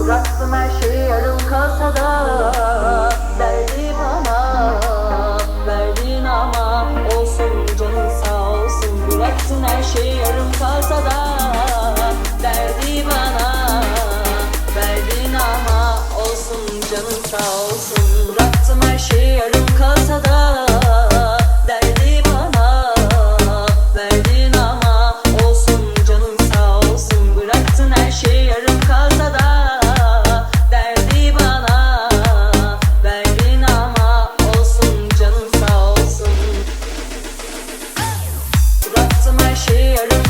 Bıraktım her şeyi yarım kasada Verdin ama, verdin ama Olsun canın sağ olsun. Bıraktın her şeyi yarım kasada Verdi bana, verdin ama Olsun canın sağ olsun. señor